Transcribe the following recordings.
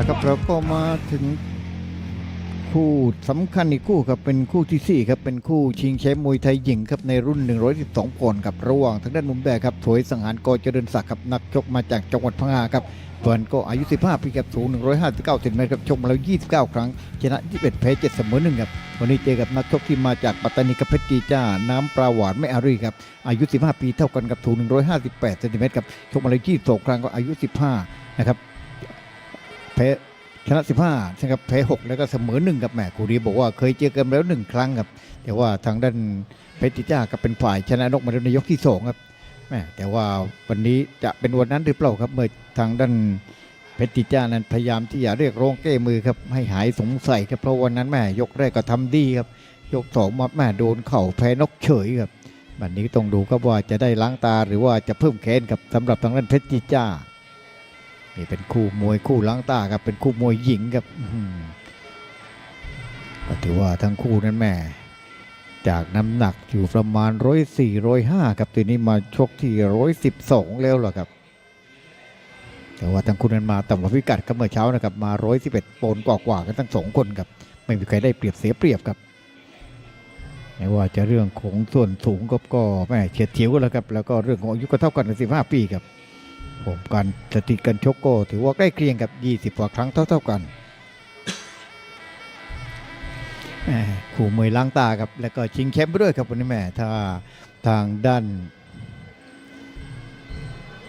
แล้วครับเราก็มาถึงคู่สำคัญอีกคู่ครับเป็นคู่ที่สี่ครับ เป็นคู่ชิงแชมป์มวยไทยหญิงครับในรุ่น 112ปอนด์ครับระหว่างทางด้านมุมแดงครับถวยสังหารกอเจริญศักดิ์ครับนักชกมาจากจังหวัดพังงาครับเฟิร์นก็อายุ 15 ปีครับสูง 159เซนติเมตรครับชกมาแล้ว 29 ครั้ง ชนะ 21 แพ้7เสมอ1ครับวันนี้เจอกับนักชกที่มาจากปัตตานีกับเพชรจีจ้า น้ำปลาหวานไม่อารีครับอายุ 15 ปีเท่ากันกับสูง158เซนติเมตรครับชกมาแล้ว22 ครั้งก็อายุ 15 นะครับ พ้ชนะ15ใช่ครับแพ้6แล้วก็เสมอ1กับแหมคูรีบอกว่าเคยเจอกันแล้ว 1 ครั้งครับ แต่ว่าทางด้านเพชรจิจ้าก็เป็นฝ่ายชนะนกมาในยกที่2ครับแหมแต่ว่าวันนี้จะเป็นวันนั้นหรือเปล่าครับ เมื่อทางด้านเพชรจิจ้านั้นพยายามที่จะเรียกร้องแก้มือครับให้หายสงสัยครับเพราะวันนั้นแหม่ยกแรกก็ทำดีครับ ยกสองมาแหม่โดนเข่าแพ้นกเฉยครับวันนี้ต้องดูครับว่าจะได้ล้างตาหรือว่าจะเพิ่มแค้นครับสำหรับทางด้านเพชรจิจ้า นี่เป็นคู่มวยคู่ล้างตาครับเป็นคู่มวยหญิงครับก็ถือว่าทั้งคู่นั้นแม่จากน้ำหนักอยู่ประมาณร้อยสี่ร้อยห้าครับทีนี้มาชกที่ร้อยสิบสองแล้วล่ะครับ แต่ว่าทั้งคู่นั้นมาต่ำกว่าพิกัดครับเมื่อเช้านะครับ มาร้อยสิบเอ็ดปอนกว่ากันทั้งสองคนครับ ไม่มีใครได้เปรียบเสียเปรียบครับไม่ว่าจะเรื่องของส่วนสูงก็ก็แม่เฉียดเฉิวกันแล้วครับ แล้วก็เรื่องของอายุก็เท่ากันสิบห้าปีครับ ผมการสถิติการชกก็ถือว่าใกล้เคียงกับ 20 กว่าครั้งเท่า ๆกันขู่มวยล้างตาครับแล้วก็ชิงแชมป์ไปด้วยครับวันนี้แม่ถ้าทางด้าน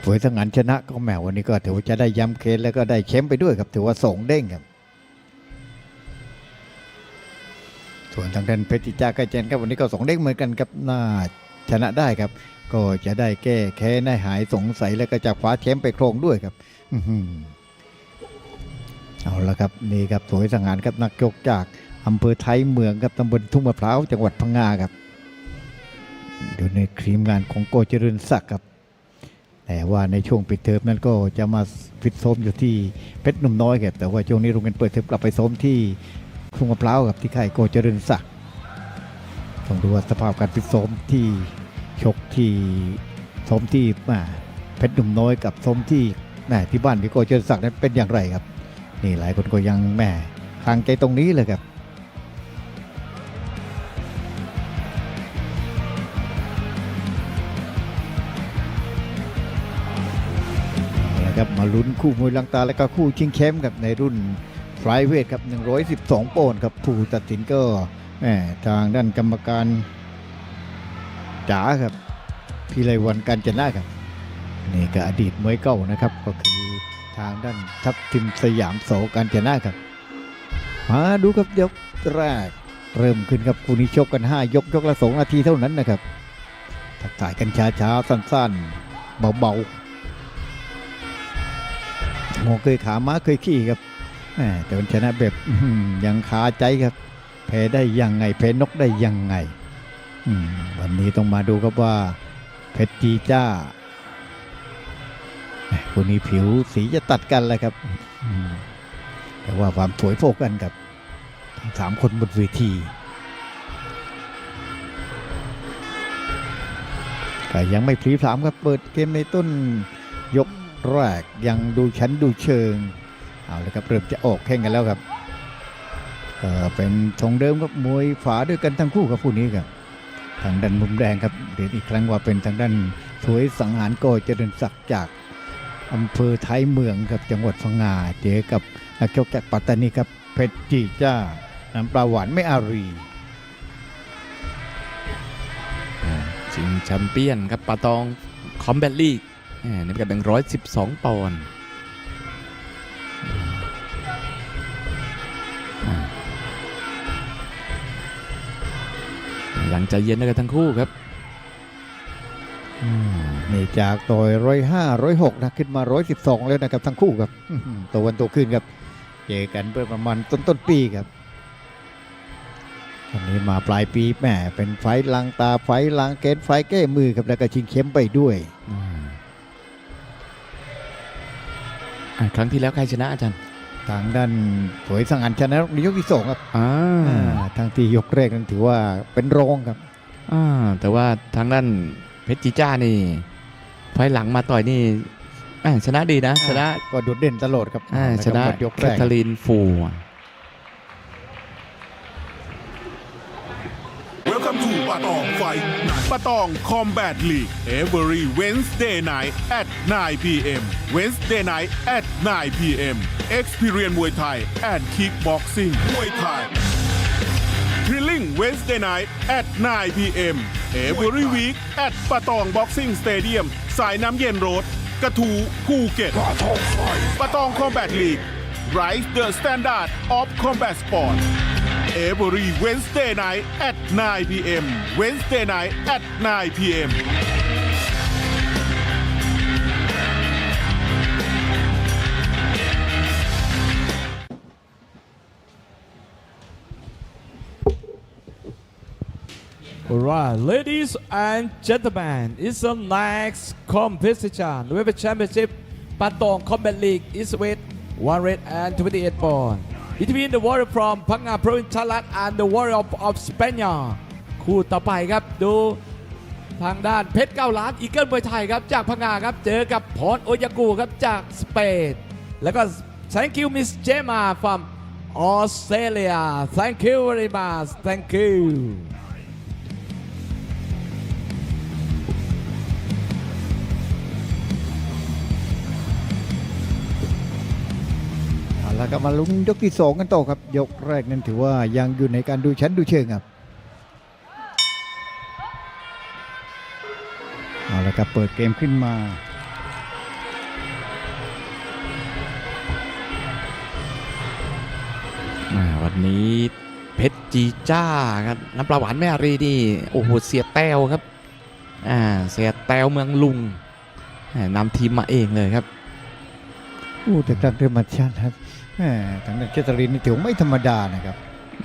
ฝวยสังหารชนะก็แหมวันนี้ก็ถือว่าจะได้ย้ำเคสแล้วก็ได้แชมป์ไปด้วยครับถือว่าสองเด้งครับ ส่วนทางด้านเพชรจิจ้าไกเจนครับวันนี้ก็สองเด้งเหมือนกันครับน่าชนะได้ครับ ก็จะได้แก้แค้นได้หายสงสัยแล้วก็จะคว้าแชมป์ไปครองด้วยครับเอาละครับนี่ครับสวยสังหารครับนักยกจากอำเภอไทยเมืองครับตำบลทุ่งมะพร้าวจังหวัดพังงาครับอยู่ในครีมงานของโกเจริญศักดิ์ครับ แต่ว่าในช่วงปิดเทอมนั้นก็จะมาฟิตซ้อมอยู่ที่เพชรหนุ่มน้อยครับแต่ว่าช่วงนี้โรงเรียนเปิดเทอมกลับไปซ้อมที่ทุ่งมะพร้าวครับที่ค่ายโกเจริญศักดิ์ต้องดูว่าสภาพการฟิตซ้อมที่ ชกที่ซ้อมที่แม่เพชรหนุ่มน้อยกับซ้อมที่แม่ที่บ้านพี่โกเจริญศักดิ์นั้นเป็นอย่างไรครับ นี่หลายคนก็ยังแม่คลางใจตรงนี้เลยครับเอาละครับมาลุ้นคู่มวยลังตาและก็คู่ชิงแชมป์กับในรุ่นฟลายเวทครับ 112 ปอนด์ครับผู้ตัดสินก็แม่ทางด้านกรรมการ จ๋าครับพี่ไรวันการจนะครับนี่ก็อดีตมวยเก่านะครับก็คือทางด้านทัพทิมสยามโสการจนะครับมาดูครับยกแรก เริ่มขึ้นครับคู่นี้ชกกัน 5 ยกยกละ2นาทีเท่านั้นนะครับทักทายกันช้าๆสั้นๆเบาๆโงเคยขาม้าเคยขี่ครับแต่มันชนะแบบยังคาใจครับแพ้ได้ยังไงแพ้นกได้ยังไง วันนี้ต้องมาดูครับว่าเพชรจีจ้าคนนี้ผิวสีจะตัดกันเลยครับแต่ว่าความสวยโฟกันกับทั้งสามคนบนเวทีก็ยังไม่พลีพรามครับเปิดเกมในต้นยกแรกยังดูชั้นดูเชิง เอาเลยครับเริ่มจะออกแข่งกันแล้วครับเเป็นทรงเดิมครับมวยฝาด้วยกันทั้งคู่ครับคู่นี้ครับ ทางด้านมุมแดงครับเดี๋ยวอีกครั้งว่าเป็นทางด้านสวยสังหารโกเจริญศักดิ์จากอำเภอไทยเมืองครับจังหวัดพังงาเจอกับนักชกจากปัตตานีครับเพชรจีจ้าน้ำปลาหวานไม่อารีชิงแชมเปี้ยนครับปาตองคอมแบทลีกนพิกัดหนึ่งร้อยสิบสองปอนด์ หลังใจเย็นด้วยกันทั้งคู่ครับอืมนี่จากต่อยร้อยห้าร้อยหกนะขึ้นมาร้อยสิบสองแล้วนะครับทั้งคู่ครับอื้อหือตัววันตัวขึ้นครับเจอกันเพื่อประมาณต้นต้นๆปีครับวันนี้มาปลายปีแหมเป็นไฟต์ล้างตาไฟต์ล้างเกณฑ์ไฟต์แก้มือครับแล้วก็ชิงเข้มไปด้วยอ่าอ่าครั้งที่แล้วใครชนะอาจารย์ ทางด้านสวยสังหารชนะในยกที่สองครับอ่าอ่าทางที่ยกแรกนั้นถือว่าเป็นรองครับ อ่าแต่ว่าทางด้านเพชรจีจ้านี่ไฟล์หลังมาต่อยนี่อ่าชนะดีนะ ชนะก็โดดเด่นตลอดครับอ่าชนะหมดยกแคแรทก เธอรีนฟู Welcome to ปะตองไฟ ปะตอง Combat League every Wednesday night at 9 p.m. Wednesday night at 9 p.m. Experience Muay Thai and Kickboxing Muay Thai Thrilling Wednesday night at 9 p.m. Every week at ปะตอง Boxing Stadium สายน้ำเย็นโรดกระทูภูเก็ตปะตอง Combat League Rise the standard of combat sport every Wednesday night at 9 p.m. Wednesday night at 9 p.m. Alright, ladies and gentlemen, it's the next competition. We have a championship Patong Combat League is weight 128 pound. Between the warrior from พังงา Province Chalat and the warrior of, of Spain คู่ต่อไปครับดูทางด้านเพชรเก้าล้านอีเกิลมวยไทยครับจากพังงาครับเจอกับพรโอยากูครับจากสเปนแล้วก็ thank you Miss Gemma from Australia thank you very much thank you เอาละครับมาลุ้นยกที่สองกันต่อครับ ยกแรกนั้นถือว่ายังอยู่ในการดูชั้นดูเชิงครับเอาละครับเปิดเกมขึ้นมาอ่าวันนี้เพชรจีจ้าครับน้ำปลาหวานแม่อารีนี่โอ้โหเสียแต้วครับอ่าเสียแต้วเมืองลุงอ่านำทีมมาเองเลยครับอู้แต่ทางเดอร์มาชันครับ แหมทางด้านเจตรินนี่ถือว่าไม่ธรรมดานะครับ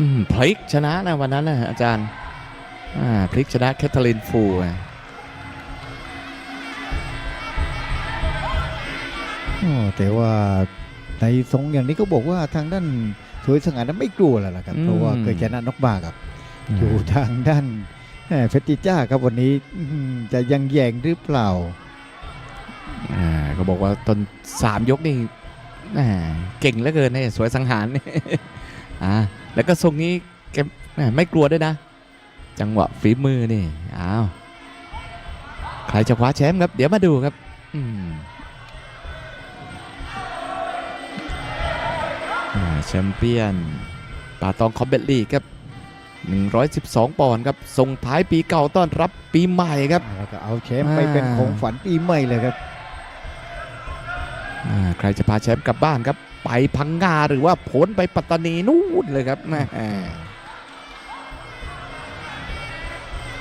อืมพลิกชนะนะวันนั้นนะอาจารย์อ่าพลิกชนะแคทเธอรีนฟูอะโอ้แต่ว่าในทรงอย่างนี้ก็บอกว่าทางด้านสวยสง่านั้นไม่กลัวแล้วล่ะครับ เพราะว่าเคยชนะนกบาครับ อยู่ทางด้านแหม่เพชรจิจ้าครับวันนี้อื้อหือจะยังแยงหรือเปล่าอ่าก็บอกว่าตอนสามยกนี่อ่า เก่งเหลือเกินเนี่ยสวยสังหารอ่าแล้วก็ทรงนี้แกไม่กลัวด้วยนะ จังหวะฝีมือนี่อ้าวใครจะคว้าแชมป์ครับ เดี๋ยวมาดูครับอืมอ่าแชมเปี้ยนป่าตองคอมเบตลีครับ112 ปอนด์ครับ ส่งท้ายปีเก่าต้อนรับปีใหม่ครับ แล้วก็เอาแชมป์ไปเป็นของฝันปีใหม่เลยครับ ใครจะพาแชมป์กลับบ้านครับ ไปพังงาหรือว่าพ้นไปปัตตานีนู่นเลยครับแม่แ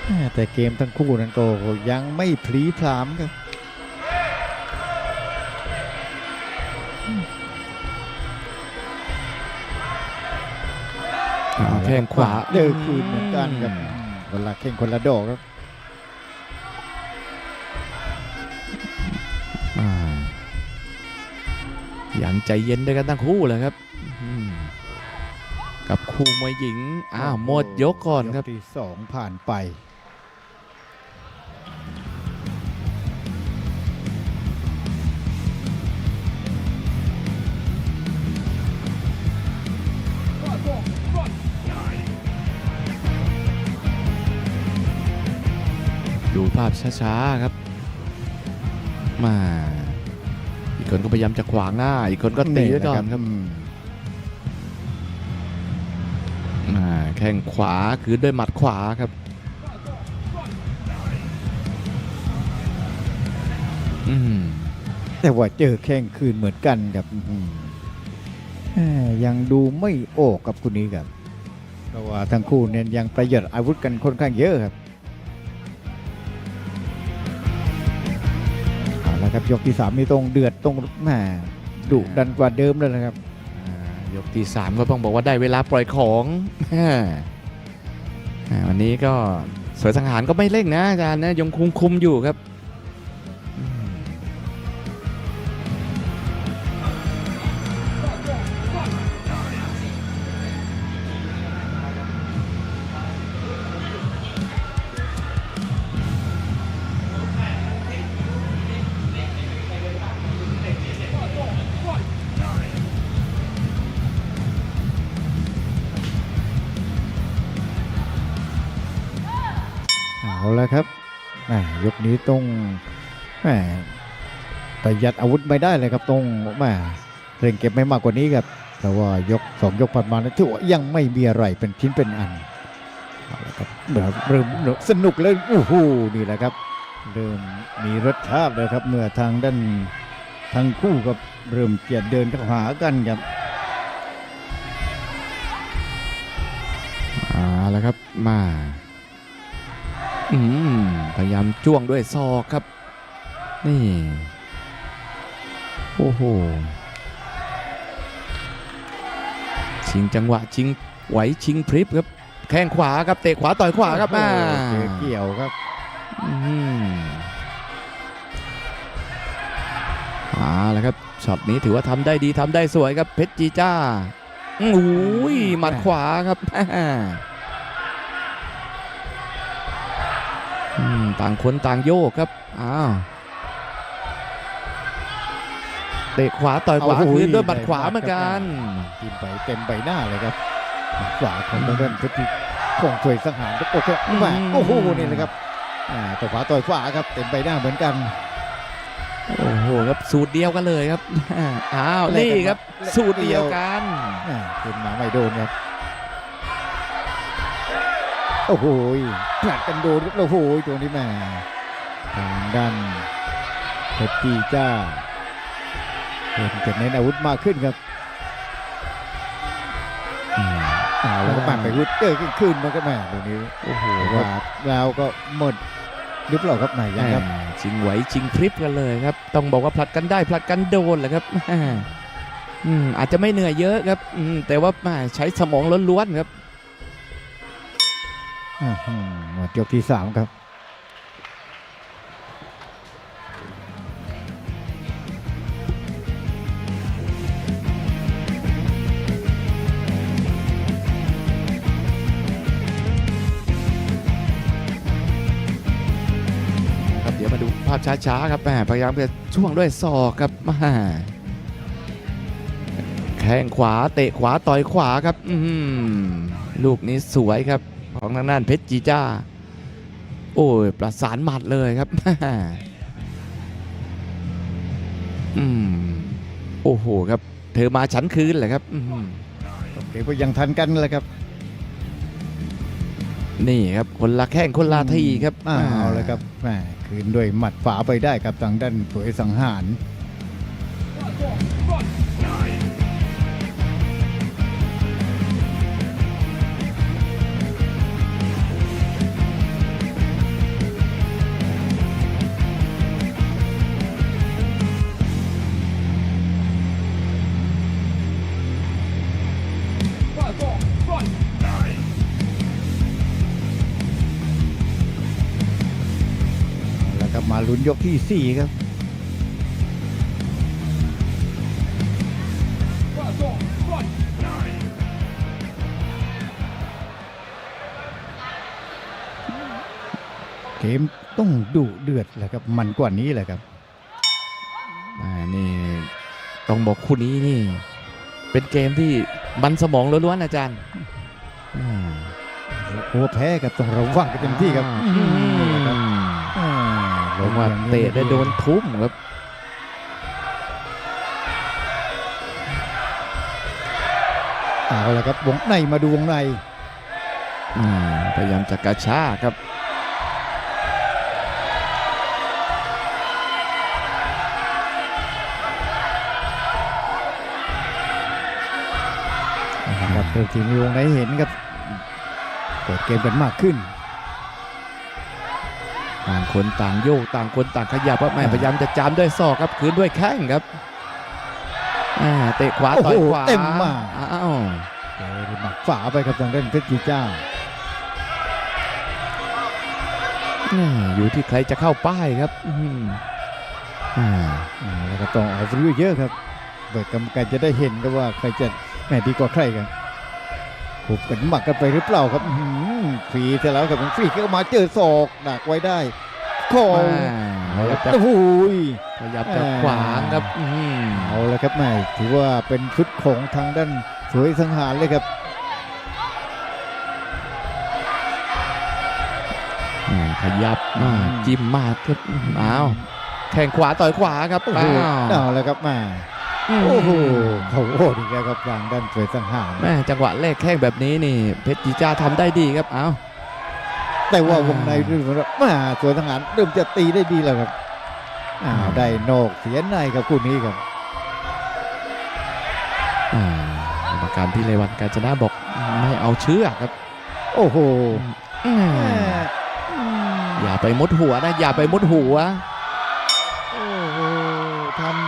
หม่แต่เกมทั้งคู่นั้นก็ยังไม่พลีพรามครับอ่าแข้งขวาเจอคืนเหมือนกันครับคนละแข่งคนละดอกครับ ยังใจเย็นด้วยกันทั้งคู่เลยครับอืมกับคู่มวยหญิง อ้าวหมดยกก่อนครับยที่สองผ่านไป ดูภาพช้า ๆ ครับ มา อีกคนก็พยายามจะขวางหน้า อีกคนก็ตีไว้ก่อนครับอืมอ่าแข้งขวาคือด้วยหมัดขวาครับอืมแต่ว่าเจอแข่งคืนเหมือนกันครับอืมแหม่ยังดูไม่โอกกับคุณนี้ครับเพราะว่าทั้งคู่เนี่ยยังประหยัดอาวุธกันค่อนข้างเยอะครับ ครับยกที่สามนี่ตรงเดือดตรงแหมดุดันกว่าเดิมเลยนะครับอ่ายกที่สามก็ต้องบอกว่าได้เวลาปล่อยของอ่าอ่าวันนี้ก็สวยสังหารก็ไม่เร่งนะอาจารย์นะยังคุมคุมอยู่ครับ ยกนี้ต้องแหม่ประหยัดอาวุธไม่ได้เลยครับต้องแหม่เร่งเก็บไม่มากกว่านี้ครับแต่ว่ายกสองยกผ่านมาถือว่ายังไม่มีอะไรเป็นชิ้นเป็นอันเอาละครับเริ่มสนุกเลยโอ้โหนี่แหละครับเริ่มมีรสชาติเลยครับ เมื่อทางด้านทั้งคู่กับเริ่มเกียดเดินเข้าหากันครับเอ่าแล้วครับมา พยายามจ้วงด้วยศอกครับ นี่ โอ้โห ชิงจังหวะชิงไหวชิงพริบครับ แข้งขวาครับเตะขวาต่อยขวาครับมาโอ้โหเจอเกี่ยวครับอืมเอาละครับช็อตนี้ถือว่าทำได้ดีทำได้สวยครับเพชรจีจ้าอุ้ยหมัดขวาครับ ต่างคนต่างโยกครับ อ้าวเตะขวาต่อยขวาโอ้โหคืนด้วยบัดขวาเหมือนกันกินไปเต็มใบหน้าเลยครับหมัดขวาของทางด้านเพชรที่คงถวยสังหารครับโอ้โหอืมแหม่โอ้โหนี่เลยครับอ่าต่อยขวาต่อยขวาครับเต็มใบหน้าเหมือนกันโอ้โหครับสูตรเดียวกันเลยครับอ้าวแลกกันนี่ครับแลกสูตรเดียวกันอ่าขึ้นมาไม่โดนครับ โอ้โหผลัดกันโดนโอ้โหตัวนี้แม่ทางด้านเพชรจีจ้าเห็นจะเน้นอาวุธมากขึ้นครับอ่าแล้วก็ปั่นไปวุธเจอขึ้นขึ้นมันก็แม่ตัวนี้โอ้โหแต่ครัว่าแล้วก็หมดยุบเหล่าครับไหนายยังครับชิงไหวชิงพริบกันเลยครับ ต้องบอกว่าผลัดกันได้ผลัดกันโดนแหละครับอืมอาจจะไม่เหนื่อยเยอะครับอืมแต่ว่าใช้สมองล้วนๆครับ หมดยกที่สามครับครับเดี๋ยวมาดูภาพช้าๆครับแหมพยายามจะช่วงด้วยศอกครับแหม่แข้งขวาเตะขวาต่อยขวาครับ อืลูกนี้สวยครับ ทางด้านเพชรจีจ้า โอ้ย ประสานหมัดเลยครับแหม่อืมโอ้โหครับ เธอมาฉันคืนแหละครับอืมโอเคก็ยังทันกันเลยครับ นี่ครับคนละแข้งคนละทีครับอ่าเอาเลยครับแหมคืนด้วยหมัดฝาไปได้ครับทางด้านถวยสังหาร ยกที่สี่ครับเกมต้องดุเดือดแหละครับ มันกว่านี้แหละครับอ่านี่ต้องบอกคู่นี้นี่ เป็นเกมที่มันสมองล้วนๆอาจารย์ อ่ากลัวแพ้ครับต้องระวังกันเต็มที่ครับ อืม นี่แหละครับอ่า ลงมาเตะได้โดนทุ่มครับเอาละครับวงในมาดูวงในอ่าพยายามจะกระชากครับครับเริ่มที่มีวงในเห็นครับเปิดเกมกันมากขึ้น ต่างคนต่างโยกต่างคนต่างขยับครับแม่พยายามจะจามด้วยศอกครับคืนด้วยแข้งครับอ่าเตะขวาต่อยขวาโอ้โหเต็มมากอ้าวเจอหมัดฝาไปครับทางด้านเพชรจีจ้าแม่อยู่ที่ใครจะเข้าป้ายครับอืมอ่าอ่าแล้วก็ต้องเอาเยอะๆครับเปิดกรรมการจะได้เห็นกันว่าใครจะแหม่ดีกว่าใครกัน หุบกันหมักกันไปหรือเปล่าครับอื้อหือฟรีเสร็จแล้วครับฟรีเข้ามาเจอศอกดักไว้ได้คอแม่พยายามจะโอ้โหพยายามจะขวางครับอืมเอาละครับแม่ถือว่าเป็นชุดของทางด้านสวยสังหารเลยครับอืมพยับอ่าจิ้มมาครับอ้าวแข่งขวาต่อยขวาครับโอ้โหอ้าวเอาแล้วครับมาม โอ้โหเขาโอ้ดีแกครับทางด้านสวยสังหารแม่จังหวะแรกแข้งแบบนี้นี่ เพชรจีจ้าทำได้ดีครับอ้าวแต่ว่าอ่าวงในดูเหมือนว่ามาสวยสังหารเริ่มจะตีได้ดีแล้วครับอ้าวอ่าได้นอกเสียในครับคู่นี้ครับอ่ากรรมการพี่เลวันกาญจนาบอกไม่เอาเชือกครับ โอ้โหอืมแม่อืมอย่าไปมุดหัวนะ อย่าไปมุดหัวโอ้โหทำ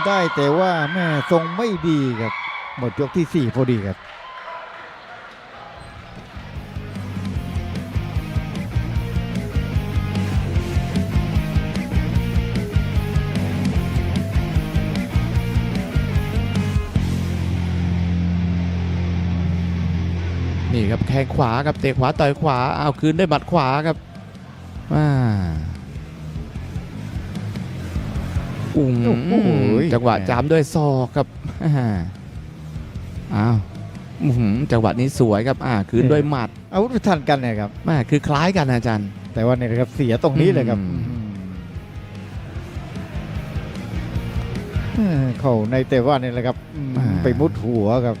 ได้แต่ว่าแม่ทรงไม่ดีครับ หมดยกที่สี่พอดีครับนี่ครับแข้งขวาครับเตะขวาต่อยขวาเอาคืนด้วยหมัดขวาครับ อุ้งโอ้โห จังหวะจามด้วยศอกครับอ่าอ้าวอื้อหือจังหวะนี้สวยครับอ่าคืนด้วยหมัดอาวุธทันกันเนี่ยครับ แม่คือคล้ายกันนะอาจารย์ แต่ว่าเนี่ยนะครับเสียตรงนี้เลยครับอืม อืมเข้าในแต่ว่าเนี่ยแหละครับอืมอ่า ไปมุดหัวครับ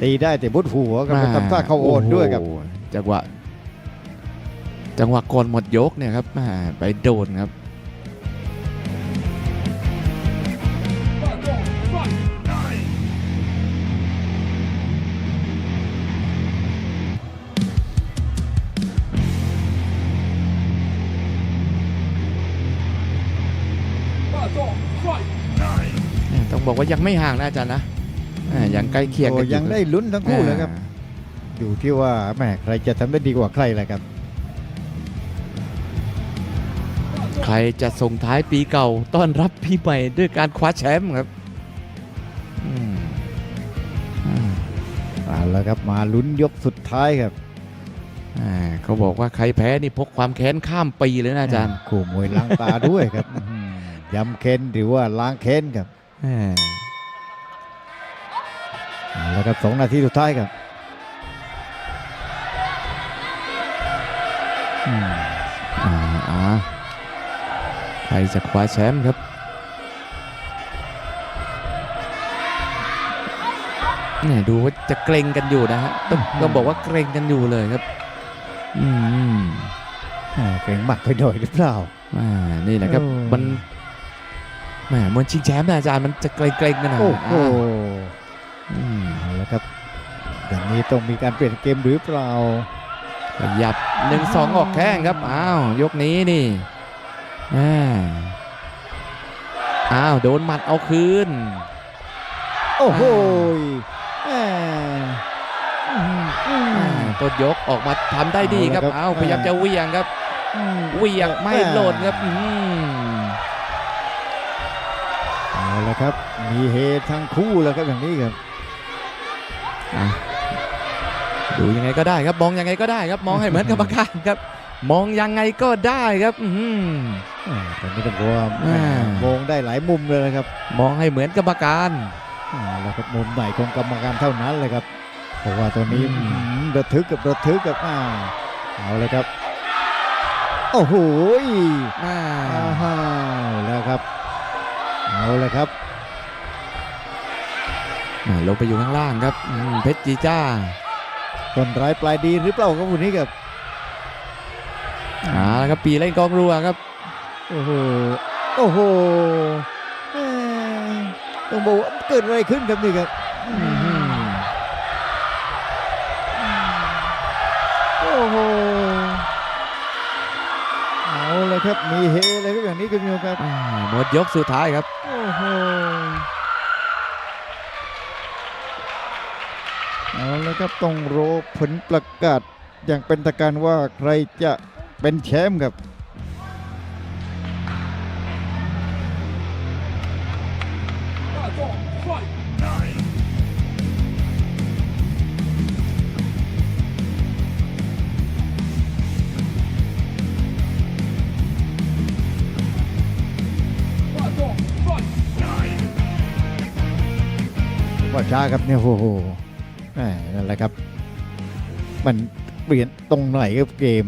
ตีได้แต่มุดหัวครับไปทำท่าเข้าโอนด้วยครับ โอ้โหจังหวะ จังหวะก่อนหมดยกเนี่ยครับแม่ไปโดนครับ ต้องบอกว่ายังไม่ห่างนะอาจารย์นะอ่ายังใกล้เคียงกันอยังได้ลุ้นทั้งคู่เลยครับอ่าอยู่ที่ว่าแหมใครจะทำได้ดีกว่าใครแหละครับ ใครจะส่งท้ายปีเก่าต้อนรับปีใหม่ด้วยการคว้าแชมป์ครับอืมอ่าเอาละครับมาลุ้นยกสุดท้ายครับอ่าเขาบอกว่าใครแพ้นี่พกความแค้นข้ามปีเลยนะอาจารย์คู่มวยล้างตาด้วยครับอื้อหือ ยำเค้นหรือว่าล้างเค้นครับอ่าเอาละครับสองนาทีสุดท้ายครับอืมอ่าอ่าใครจะคว้าแชมป์ครับเนี่ยดูว่าจะเกรงกันอยู่นะฮะต้องต้องบอกว่าเกรงกันอยู่เลยครับ อืมแหมเก่งมากไปหน่อยหรือเปล่าอ่านี่แหละครับโอ้มัน แหมมวยชิงแชมป์นะอาจารย์มันจะเกรงๆกันหน่อยโอ้โหอ่าอืมเอาละครับอย่างนี้ต้องมีการเปลี่ยนเกมหรือเปล่าขยับหนึ่งสองออกแข้งครับอ้าวยกนี้นี่อ่าอ้าวโดนหมัดเอาคืน โอ้โหอ่าแหมอื้อหืออื้อหือ่าอต้นยกออกมาทำได้ดีครับเอาละครับอ้าวพยายามจะเหวียงครับเหวียงไม่หล่นครับอืมเอา ละครับ มีเฮทั้งคู่แล้วครับอย่างนี้ครับอะดูยังไงก็ได้ครับ มองยังไงก็ได้ครับ มองให้เหมือนกรรมการครับ มองยังไงก็ได้ครับอื้อหือแหมตอนนี้ต้องบอกว่าแหม่อ่ามมองได้หลายมุมเลยนะครับ มองให้เหมือนกรรมการเอาละครับมุมไหนของกรรมการเท่านั้นเลยครับเพราะว่าตัวนี้อืมอื้อหือระทึกกับระทึกกับอ่าเอาเลยครับ โอ้โหอ่าอ้าวแล้วครับ เอาเลยครับอ่าลงไปอยู่ข้างล่างครับอืมเพชรจีจ้าต้นร้ายปลายดีหรือเปล่าครับวันนี้ครับอ่าแล้วครับปีเล่นกองรัวครับโอ้โหโอ้โหแหม่ต้องบอกว่าเกิดอะไรขึ้นครับนี่ครับ เอาเลยครับ มีเฮเลยครับอย่างนี้คุณผู้ชมครับอ่าหมดยกสุดท้ายครับ โอ้โหเอาเลยครับต้องรอผลประกาศอย่างเป็นทางการว่าใครจะเป็นแชมป์ครับ ช้าครับเนี่ยโอ้โหนั่นแหละครับ มันเปลี่ยนตรงไหนครับเกม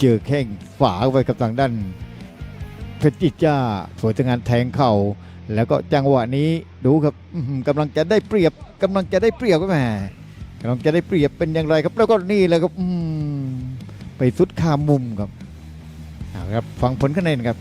เจอแข้งฝาเข้าไปกับทางด้านเพชรจิจ้าสวยจากงานแทงเข่า แล้วก็จังหวะนี้ดูครับอื้อหือกำลังจะได้เปรียบกำลังจะได้เปรียบครับแหมกำลังจะได้เปรียบเป็นอย่างไรครับ แล้วก็นี่แหละครับอืไปสุดคามุมครับเอาครับ ฟังผลคะแนนครับ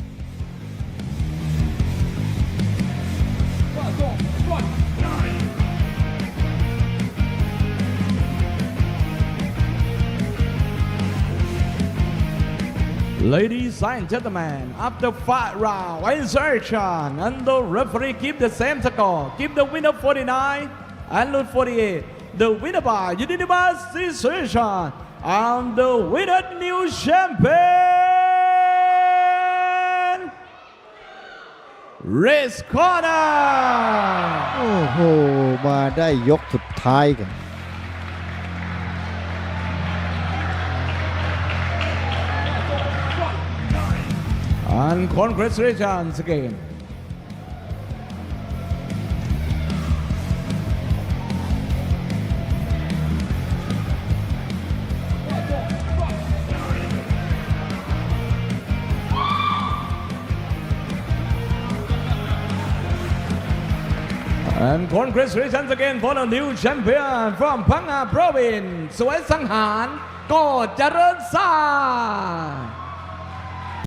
Ladies and gentlemen, after five round insertion, and the referee keep the same score, keep the winner 49 and lose 48. The winner by unanimous decision, and the winner new champion, Race Corner. โอ้โห มาได้ยกสุดท้ายกัน And congratulations again. And congratulations again for the new champion from Panga province, Suwai Sanghan, Ko Charan